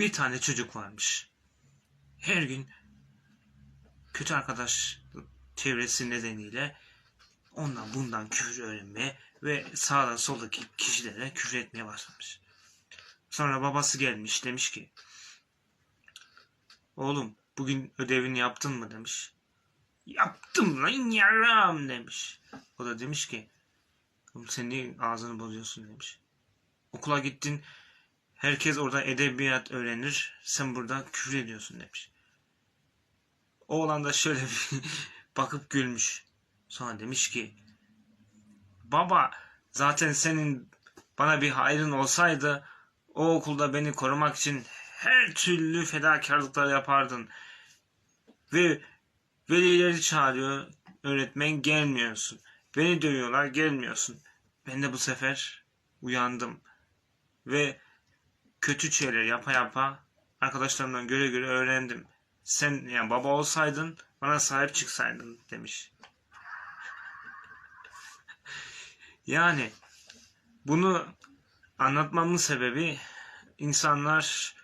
bir tane çocuk varmış. Her gün kötü arkadaş çevresi nedeniyle ondan bundan küfür öğrenmeye ve sağda soldaki kişilere küfür etmeye başlamış. Sonra babası gelmiş demiş ki Oğlum bugün ödevini yaptın mı demiş. Yaptım lan yaram demiş. O da demiş ki Oğlum sen niye ağzını bozuyorsun demiş. Okula gittin herkes orada edebiyat öğrenir sen burada küfür ediyorsun demiş. Oğlan da şöyle bir bakıp gülmüş. Sonra demiş ki Baba zaten senin bana bir hayrın olsaydı o okulda beni korumak için her türlü fedakarlıklar yapardın. Ve velileri çağırıyor öğretmen gelmiyorsun. Beni dövüyorlar gelmiyorsun. Ben de bu sefer uyandım. Ve kötü şeyler yapa yapa arkadaşlarımdan göre göre öğrendim. Sen yani baba olsaydın bana sahip çıksaydın demiş. Yani bunu anlatmamın sebebi insanlar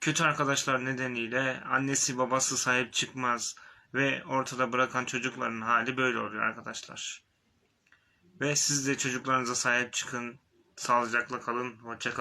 kötü arkadaşlar nedeniyle annesi babası sahip çıkmaz ve ortada bırakan çocukların hali böyle oluyor arkadaşlar. Ve siz de çocuklarınıza sahip çıkın. Sağlıcakla kalın. Hoşça kalın.